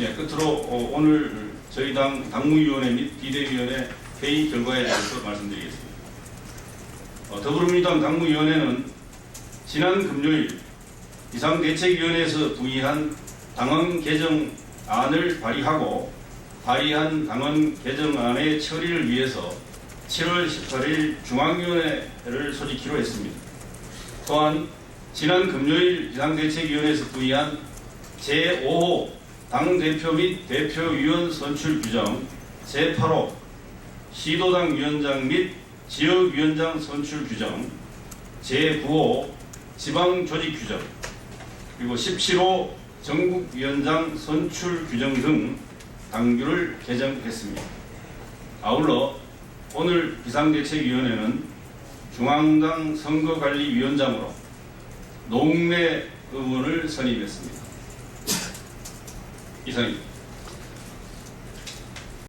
예, 끝으로 어, 오늘 저희 당 당무위원회 및 비대위원회 회의 결과에 대해서 말씀드리겠습니다. 어, 더불어민주당 당무위원회는 지난 금요일 비상대책위원회에서 부의한 당헌 개정안을 발의하고 발의한 당헌 개정안의 처리를 위해서 7월 18일 중앙위원회를 소집키로 했습니다. 또한 지난 금요일 비상대책위원회에서 부의한 제5호 당대표 및 대표위원 선출 규정 제8호 시도당 위원장 및 지역위원장 선출 규정 제9호 지방조직 규정 그리고 17호 전국위원장 선출 규정 등 당규를 개정했습니다. 아울러 오늘 비상대책위원회는 중앙당 선거관리위원장으로 노웅래 의원을 선임했습니다. 이상입니다.